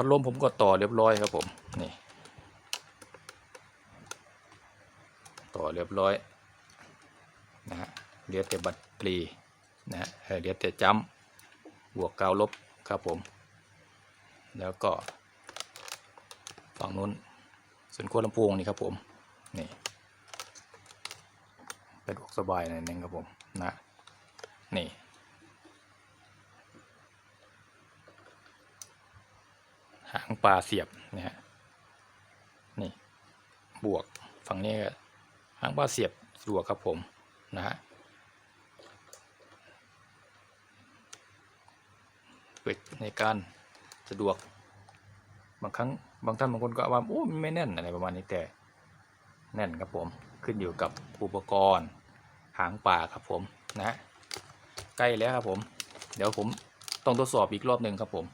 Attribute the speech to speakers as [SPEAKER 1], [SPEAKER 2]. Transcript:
[SPEAKER 1] พัดลมผมก็ต่อเรียบร้อยครับผมนี่ต่อเรียบร้อยนะฮะเหลือแต่บัตรปลีนะฮะเออเหลือแต่จ้ำบวกกาวลบครับผม แล้วก็ฝั่งนู้นส่วนขั้วลำโพงนี่ครับผมนี่สะดวกสบายหน่อยนึงครับผมนะนี่ หางปลาเสียบนะฮะนี่บวกฝั่งนี้หางปลาเสียบสะดวกครับผมนะฮะเปิดในการสะดวกบางครั้งบางท่านบางคนก็ว่าโอ้ไม่แน่นอะไรประมาณนี้แต่แน่นครับผมขึ้นอยู่กับอุปกรณ์หางปลาครับผมนะฮะใกล้แล้วครับผม เดี๋ยวผมต้องทดสอบอีกรอบหนึ่งครับผม